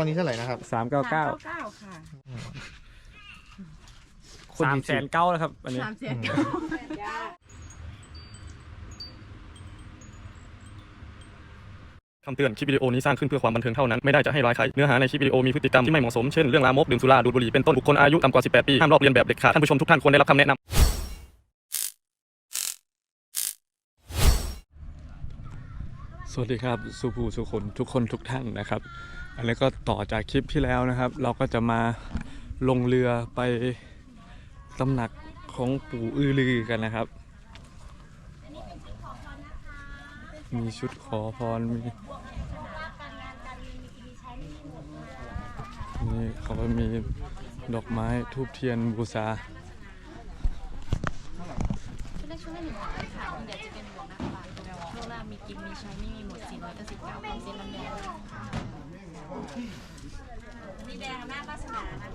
เอาอันนี้เท่าไหร่นะครับสามเก้าเก้าเก้าค่ะสามแสนเก้าแล้วครับ อันนี้สามแสนเก้าคำเตือนคลิปวิดีโอนี้สร้างขึ้นเพื่อความบันเทิงเท่านั้น ไม่ได้จะให้ร้ายใคร เนื้อหาในคลิปวิดีโอมีพฤติกรรมที่ไม่เหมาะสม เช่น เรื่องลามก ดื่มสุรา ดูดบุหรี่ เป็นต้น บุคคลอายุต่ำกว่า 18 ปี ห้ามลอกเลียนแบบเด็ดขาด ท่านผู้ชมทุกท่านควรได้รับคำแนะนำ สวัสดีครับ สุภูสุคนทุกคนทุกท่านนะครับ อันนี้ก็ต่อจากคลิปที่แล้วนะครับ เราก็จะมาลงเรือไปตำหนักของปู่อือลือกันนะครับ มีชุดขอพรมีนี่เขาก็มีดอกไม้ทูบเทียนบูชาชุดแรกชุดละหนึ่งร้อยค่ะเดี๋ยวจะเป็นหมวกนะคะโลลามีกินมีใช้ไม่มีหมดสี่ร้อยเก้าสิบเก้าเป็นเซนน้ำแดง มีแดงหน้าวาสนานะคะ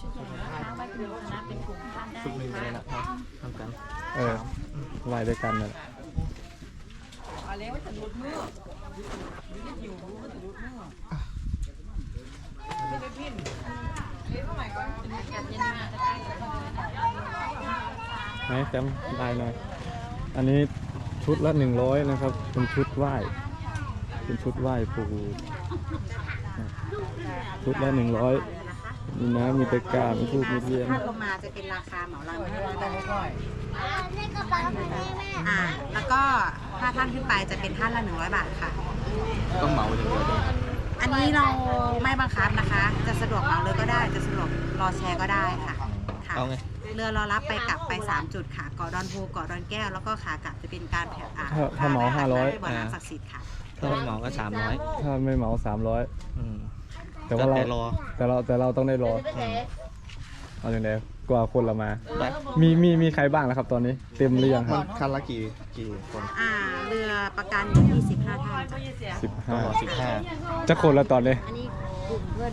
ชุดใหญ่นะคะไว้เป็นคณะเป็นกลุ่มท่านได้ชุดหนึ่งเลยค่ะนะครับทำกันเออไหวด้วยกันนั่นแหละกันเย็นมาจะใกล้จะเข้าเลยนะไหนแต้มลายหน่อย อันนี้ชุดละหนึ่งร้อยนะครับ เป็นชุดไหว้ เป็นชุดไหว้ปู่ ชุดละหนึ่งร้อยมีน้ำมีตะกร้ามีทูบมีเทียนถ้าลงมาจะเป็นราคาเหมาลำห้าร้อยบาทอ่าแล้วก็ถ้าท่านขึ้นไปจะเป็นท่านละหนึ่งร้อยบาทค่ะ ต้องเหมาอย่างเดียวด้วยอันนี้เราไม่บังคับนะคะ จะสะดวกเหมาเลยก็ได้ จะสะดวกรอแชร์ก็ได้ค่ะค่ะเอาไงเรือรอรับไปกลับไป 3 จุดค่ะเกาะดอนโพเกาะดอนแก้ว แล้วก็ขากลับจะเป็นการแผ่อ่าถ้าถ้าเหมาพห้าร้อยไปบ่อน้ำศักดิ์สิทธิ์ค่ะ ถ้าไม่เหมาก็สามร้อยถ้าไม่เหมาสามร้อยอืมแต่ว่าเราแต่รอแต่เราแต่เราต้องได้รออืมเอาอย่างเดียวกว่าคนเรามาได้มีมีมีใครบ้างแล้วครับตอนนี้ เต็มหรือยังคมัรันบคันละกี่กี่คนอ่าเรือประกันอยู่ที่15ท่านจ้ะสิบต้อห้างรอสิบห้าจะคนละตอนนี้อันนี้กลุ่มเพื่อน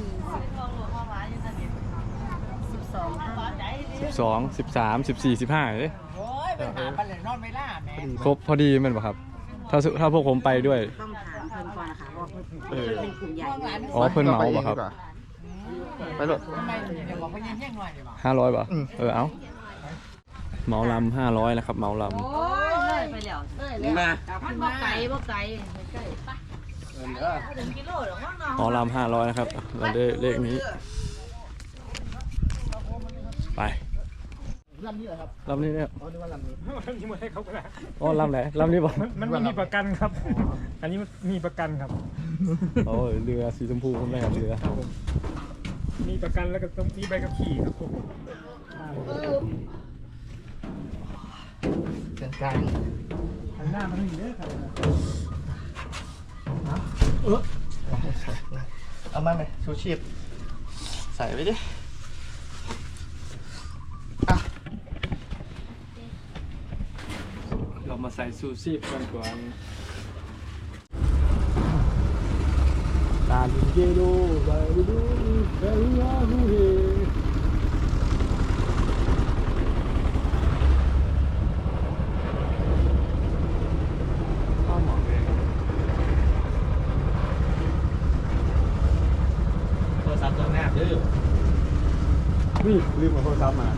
สิบสองท่านสิบสองสิบสามสิบสี่สิบห้าเอ้ยโอ้ยไปหาปลาเหลนอนไม่ล่าแหม่ครบพอดีแมันป่ะครับ ถ้าสุถ้าพวกผมไปด้วย ต้องถามเพื่อนก่อนนะคะว่าเพื่อนเพื่อนเป็นกลุ่มใหญ่ไหมอ๋อเพิ่นเหมาป่ะครับไปรถทำไมเดี๋ยวบอกไปยิงเที่ยงหน่อยดีกว่าห้าร้อยป่ะอืม เออเอาเหมาลำห้าร้อยนะครับเหมาลโอ้ยเลยไปแล้วเลยแล้วมามันบ่ไกลบ่ไกลใกล้ปะถึงกิโลหรอมั้งเนาะำเหมาลำห้าร้อยนะครับเราได้เลขนี้ ไป ลำนี้เหรอครับลำนี้เนี่ยนี่มาให้เขาก็ได้อ๋อลำไหนลำนี้บอกมันไม่มีประกันครับ อันนี้มันมีประกันครับโอ้ยเรือสีชมพูคุณแม่ครับเรือครับผมมีประกันแล้วก็ต้องมีใบขับขี่ครับผมกลางกลางหันหน้ามาทางนี้เด้อครับเอามาไหมชูชีพใส่ไปดิ อะ เรามา ใส่ซูชีพกันก่อนตาลิเกโดไปดูไปยาดูเฮโทรศัพท์ตัวหน้าดื้อนี่ลืมเอาโทรศัพท์มา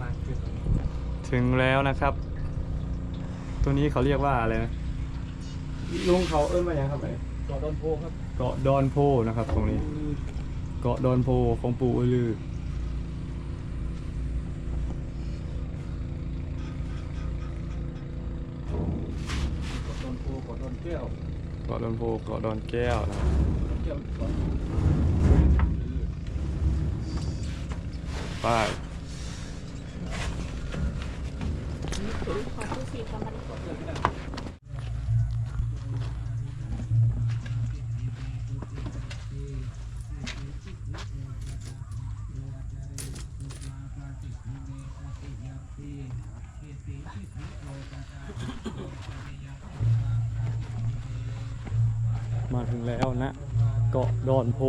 หมายถึงว่าถ้ามาคือถึงแล้วนะครับ ตัวนี้เขาเรียกว่าอะไรนะลุงเขาเอิ้นว่าอย่างครับไหนเกาะต้นโพครับเกาะดอนโพนะครับ ตรงนี้ เกาะดอนโพของปู่อือลือต้นโพเกาะต้นแก้วเกาะดอนโพเกาะดอนแก้วนะครับแก้วไป มาถึงแล้วนะ เกาะดอนโพ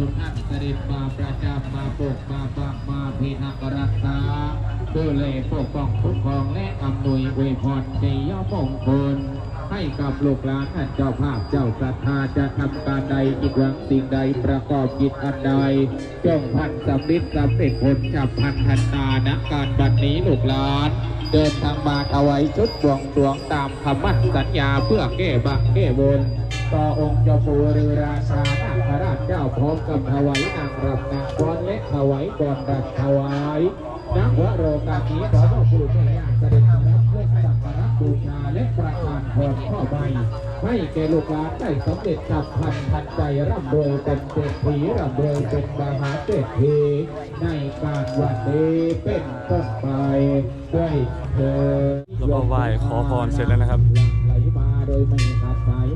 สุนัขสรีมาประจำมาปกมาปักมาพินักรักษาดูแลปกป้องคุ้มครองและอำนวยอวยพรในย่อมงคลให้กับลูกหลานเจ้าภาพเจ้าศรัทธาจะทำการใดกิจวังสิ่งใดประกอบกิจอันใดจงพันสำลิดสำเร็จผลจับพันธันนานะการบัดนี้ลูกหลาน เดินทางมาเอาไว้ชุดบวงสวงตามคำมั่นสัญญาเพื่อแก้บักแก้บน ต่อองค์เจ้าปู่ฤอราชานาคราชเจ้าพร้อมกับถวายนางรับนางบอลและถวายบอลรักถวายนักวโรกาสีขอพระผู้แม่ย่าเสด็จมารับเพื่อสักการะบูชาและประทานพรข้อใบให้แก่ลูกหลานได้สำเร็จจับพันทันใจร่ำรวยเป็นเศรษฐีร่ำรวยเป็นมหาเศรษฐีในการวันนี้เป็นต้นไปด้วยเธอแล้วก็ไหว้ขอพรเสร็จแล้วนะครับไหลมาโดยไม่ขาดสาย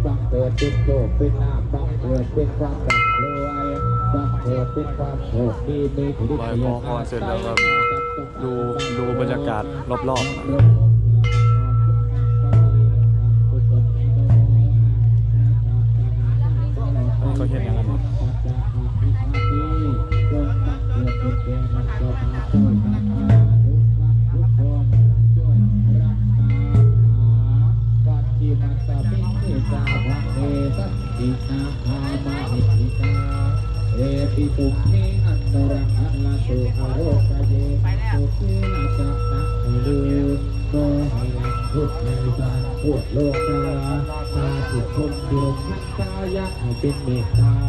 บังเกิดเป็นโชคเป็นลาภบังเกิดเป็นความร่ำรวยบังเกิดเป็นความโชคดีมีผลไหว้ขอพรเสร็จแล้วครับดูดูบรรยากาศรอบๆิสาคามาหิติตาเอปิตุเทอันตรังอัลลาตุอาโรกะเยสุขีลาจะนะลือโตหิลังพุทธในสารพุทธโลกาตาสุขคนโยมทักษายะให้เป็นเมตตา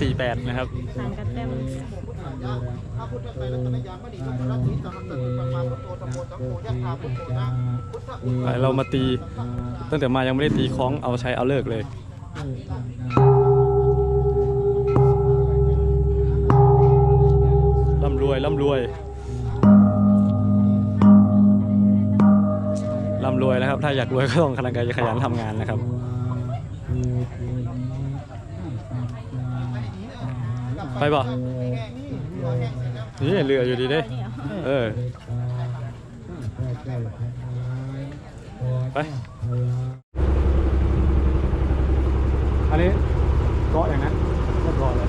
สี่แปดนะครับ ห่างกันแต้มไปเรามาตี ตั้งแต่มายังไม่ได้ตีคล้องเอาใช้เอาเลิกเลย ร่ำรวยร่ำรวย ร่ำรวยนะครับ ถ้าอยากรวยก็ต้องขยันขยันทำงานนะครับ ไปบ่นี่เรืออยู่ดีเด้เออไปอันนี้เกาะอย่างนั้นก็เกาะเลย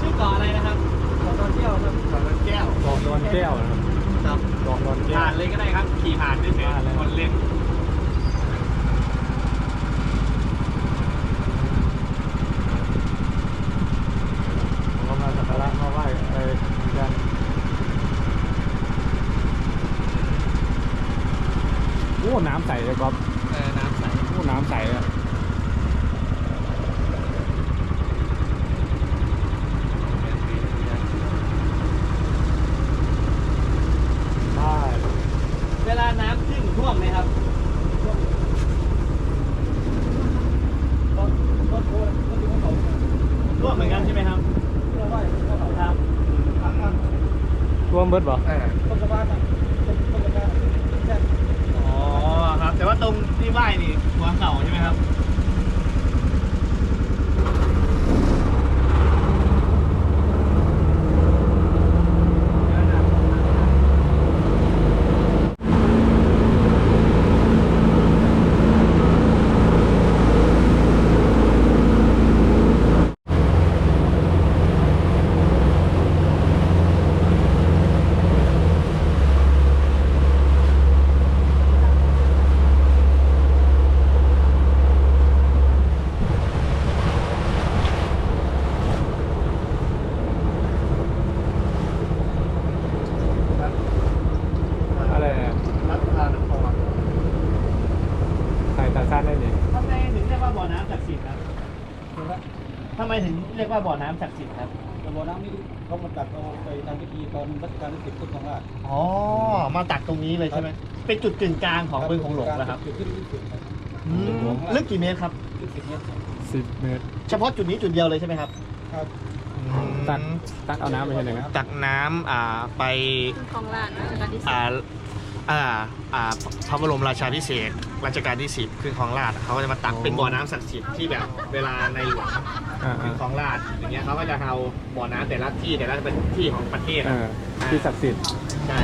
ชื่อเกาะอะไรนะครับเกาะดอนแก้วครับเกาะดอนแก้วเกาะดอนแก้วนะครับครับเกาะดอนแก้วผ่านเลยก็ได้ครับขี่ผ่านได้เฉยผ่านเลยคนเล่น ผมก็มาสักการะมาไหว้อะไรเหมือนกันโอ้ น้ำใสเลยก๊อฟ เออน้ำใส โอ้ น้ำใสอะใช่ เวลาน้ำขึ้นท่วมไหมครับท่วมเหมือนกันใช่ไหมครับครับ ท่วม เบิดบ่ อ๋อครับ แต่ว่าตรงที่ไหว้นี่หัวเข่าใช่ไหมครับ อะไรเนี่ย รัฐพานคร ใส่ตาสั้นได้นี่ ทำไมถึงเรียกว่าบ่อน้ำศักดิ์สิทธิ์ครับ ทำไมถึงเรียกว่าบ่อน้ำศักดิ์สิทธิ์ครับ บ่อน้ำนี่เขามาตัดเอาไปทำพิธีตอนรัชกาลที่สิบพุทธของราช อ๋อ มาตักตรงนี้เลยใช่ไหมเป็นจุดกึ่งกลางของบึงของหลวงนะครับจุดที่ที่สุดครับอืมลึกกี่เมตรครับที่สิบเมตรครับสิบเมตร เฉพาะจุดนี้จุดเดียวเลยใช่ไหมครับ ครับ ตักตักเอาน้ำไปยังไงครับตักน้ำอ่าไปของร้านราชการที่สิบอ่าอ่าอ่าพระบรมราชาธิเศษกรัชกาลที่สิบขึ้นคลองราชเขาก็จะมาตักเป็นบ่อน้ำศักดิ์สิทธิ์ที่แบบเวลาในหลวง อ่าขึ้นคลองราชอย่างเงี้ยเขาก็จะเอาบ่อน้ำแต่ละที่แต่ละเป็นที่ของประเทศๆเออที่ศักดิ์สิทธิ์ใช่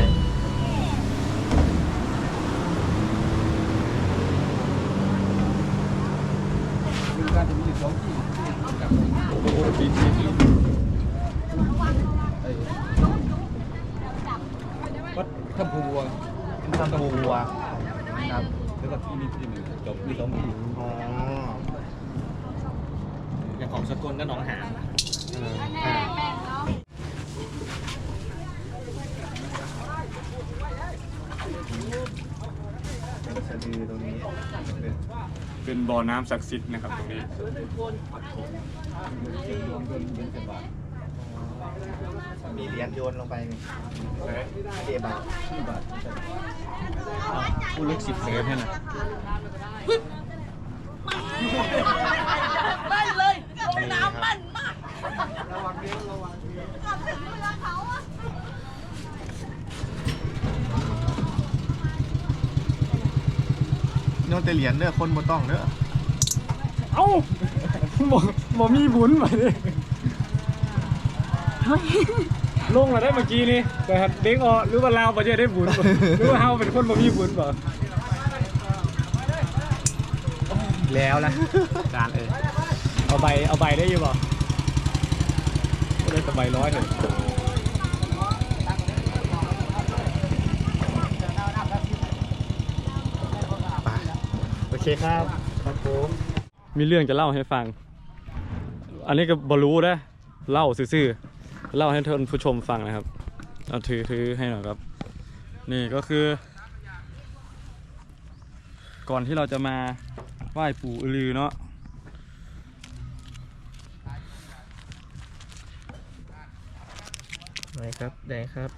มีการถึงสิบสองที่กับโอ้โหปีนปีนปีนวัดถ้ำภูบัวทำบัวครับแล้วก็ที่นี่ที่หนึ่งจบมีสองที่อ๋ออย่าง ของสกลก็หนองหานเอออ่าเป็นสะดือตรงนี้เป็นบ่อน้ำศักดิ์สิทธิ์นะครับตรงนี้มีเหรียญโยนลงไปนี่เกบาทผู้ลึกสิบเมตรให้นะได้เลยลง น้ำมันมากโยนแต่เหรียญเด้อคนบ่ต้องเด้อเอ้าหมอหมอมีบุญมาดิลงมาได้เมื่อกี้นี่แต่เด้งออหรือว่าเราบ่จะได้บุญบ่หรือว่าเฮาเป็นคนบ่มีบุญบ่แล้วนะการเออ เอาใบเอาใบได้อยู่บ่ได้แต่ใบร้อยหนึ่งโอเคครับครับผมมีเรื่องจะเล่าให้ฟัง อันนี้ก็บรู้นะเล่าซื่อๆเล่าให้ท่านผู้ชมฟังนะครับเอาถือถือให้หน่อยครับ นี่ก็คือ ก่อนที่เราจะมาไหว้ปู่อือลือเนาะ ไหน ครับไหนครับ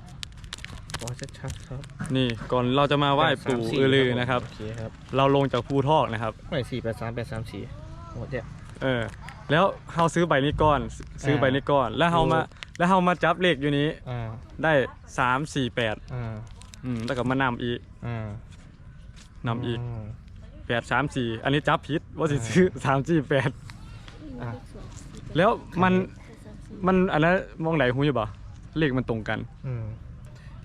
ขอชัดๆครับ นี่ก่อนเราจะมาไหว้ปู่สามสี่อือลือนะครับ โอเคครับเราลงจากภูทอกนะครับ ไม่สี่แปดสามแปดสามสี่หมดเนี่ย เออ แล้วเฮาซื้อใบนี้ก่อน ซื้อใบนี้ก่อน แล้วเฮามา แล้วเฮามาจับเลขอยู่นี้ อ่า ได้สามสี่แปดอ่า อืมแล้วก็มานำอีกอ่านำอีกมแปดสามสี่อันนี้จับผิดว่าสิซื้อสามสี่แปดอะแล้วมันมันอันนั้นมองไหนหูอยู่บ่ เลขมันตรงกัน อืม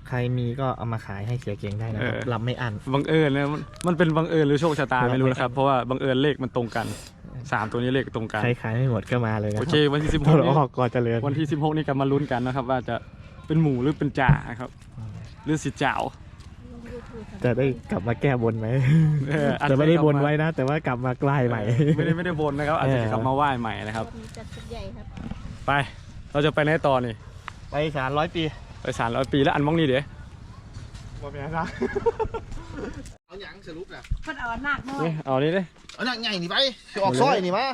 ใครมีก็เอามาขายให้เสียเก่งได้นะครับเออ รับไม่อันบังเอิญนะมันมันเป็นบังเอิญหรือโชคชะตาไม่รู้นะครับ เพราะว่าบังเอิญเลขมันตรงกันสามตัวนี้เลขตรงกัน ใครขายไม่หมดก็มาเลยนะโอรับเควันที่สิบหตักวออกก่อนเจริญวันที่สิบหกนี่ก็มาลุ้นกันนะครับ ว่าจะเป็นหมูหรือเป็นจ่าครับ หรือสิจ่าวจะได้กลับมาแก้บนไหมเอออาจจะแต่ไม่ได้บนไว้นะ แต่ว่ากลับมาใกล้ใหม่ ไม่ได้ไม่ได้บนนะครับอาจจะเออกลับมาไหว้ใหม่นะครับจัดชุดใหญ่ครับ ไป เราจะไปไหนต่อนี่ ไปสารร้อยปีไปสามร้อยปีแล้วอันมองนี่เดี๋ยวบ่เป็นนะเอาหยังสรุปนะเพิ่นเอาหนักหน่อยนี่เอานี่เลยเอาหนักใหญ่นี่ไปสิออกซอยนี่มา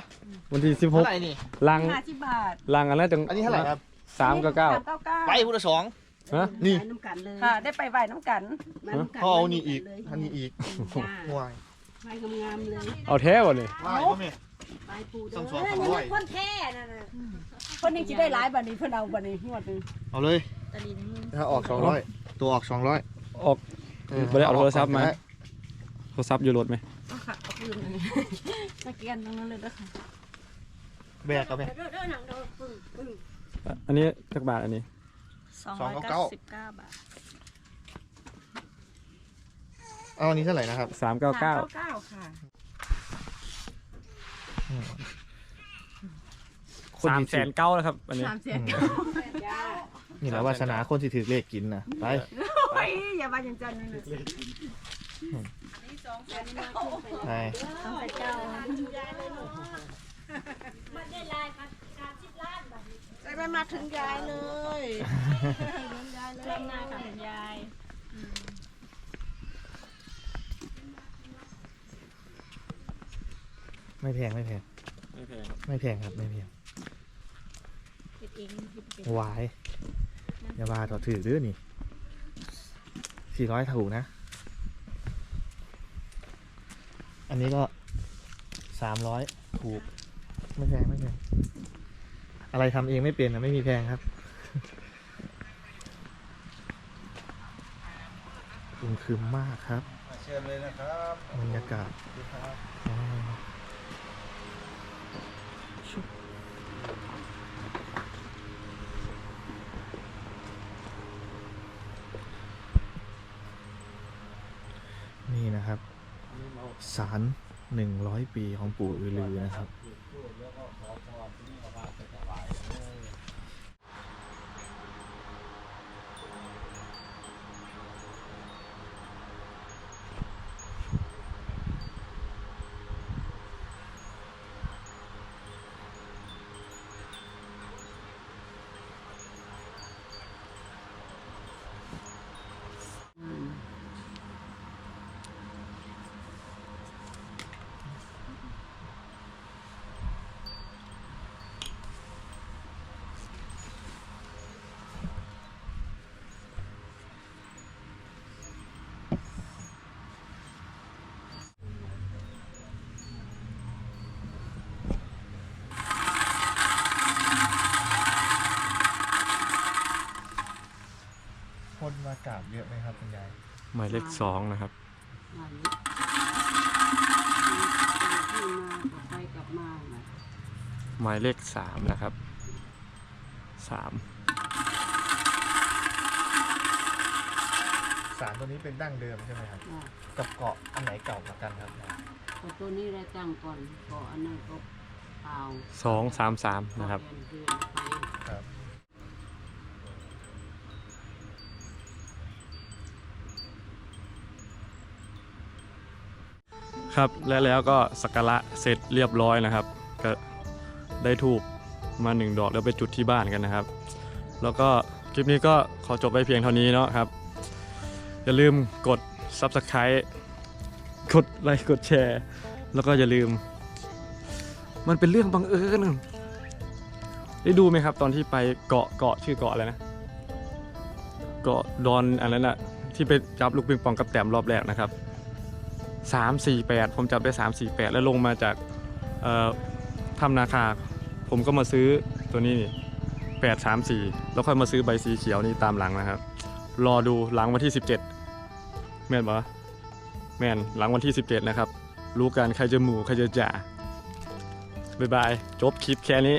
วันที่สิบหเท่ากไหร่นี่ลังห้าสิบบาทลังอันนั้นจังอันนี้เท่าไหร่ครับสามกับเก้าสามเก้าเก้าไปพุทธสองฮะนี่น้ำกันเลยค่ะได้ไปไหว้น้ำกันมาน้ำกันเขาเอานี่อีกอันนี้อีกจ้าห่วยไปงามๆเลยเอาแท้บ่นี่ไหว้บ่แม่ ไปปูเด้ต้องสอองเอ้ยสามยังร้อยไม่คนแท้นั่นน่ะเพิ่นนี่สิได้หลายบัดนี้เพิ่นเอาบัดนี้งวดหนึงเอาเลย ตะลีในมือถ้าออกสองร้อยตัวออกสองร้อยออกบ่ได้เอาโทรศัพท์มา โทรศัพท์อยู่รถไหมเอาค่ะเอาปืนเลยสแกนตรงนั้นเลยด้วยค่ะแบกกับแม่เด้อเด้อหนังเด้อปึ้งปึ้งอันนี้จักบาทอันนี้สองสอร้งอยเก้าเก้าสิบเก้าบาทเอาอันนี้เท่าไหร่นะครับ สามเก้าเก้าเก้าค่ะ คนสามที่แสนเก้าแล้วครับอันนี้ สามแสนจ้านี่แหละวาสนาคนที่ถือเลขกินนะไปโอ้ยอย่าว่าจังจันเลยไปสองแสนเก้าจะได้มาถึงยายเลยเริ่มหน้าค่ะคุณยาย ไม่แพงไม่แพงไม่แพงครับไม่แพงครับไม่แพงคิดเองคิดเองวายอย่าว่าต่อถือดื้อนี่สี่ร้อยถูกนะ อันนี้ก็สามร้อยถูก ไม่แพงไม่แพงอะไรทำเองไม่เป็นนะไม่มีแพงครับอึมครึมมากครับ เชิญเลยนะครับบรรยากาศอ๋อชุบนี่นะครับ สารหนึ่งร้อยปีของปู่อือลือนะครับ คนมากราบเยอะไหมครับคุณยายหมายเลขสองนะครับมานี่ที่มาไปกลับมาน่ะหมายเลขสามนะครับสามสารตัวนี้เป็นดั้งเดิมใช่ไหมครับ อ่ากับเกาะอันไหนเก่ากว่ากันครับแต่ตัวนี้ได้ตั้งก่อนก็อันนั้นก็เอาสองสามสามนะครับ เดือนๆไปครับ ครับและแล้วก็สักการะเสร็จเรียบร้อยนะครับ ก็ได้ถูกมาหนึ่งดอกแล้วไปจุดที่บ้านกันนะครับ แล้วก็คลิปนี้ก็ขอจบไปเพียงเท่านี้เนาะครับ อย่าลืมกด Subscribe กดไลค์กดแชร์ แล้วก็อย่าลืม มันเป็นเรื่องบังเอิญได้ดูไหมครับ ตอนที่ไปเกาะเกาะชื่อเกาะอะไรนะ เก็ดอนอันนั้นอะที่ไปจับลูกปิงปองกับแต้มรอบแรกนะครับ สามสี่แปดผมจับได้สามสี่แปดแล้วลงมาจากเอ่อถ้ำนาคา ผมก็มาซื้อตัวนี้นี่แปดสามสี่แล้วค่อยมาซื้อใบสีเขียวนี่ตามหลังนะครับ รอดูหลังวันที่ 17 แม่นปะแม่นหลังวันที่ 17 นะครับ รู้กันใครจะหมู่ใครจะจ่าบ๊ายบาย จบคลิปแค่นี้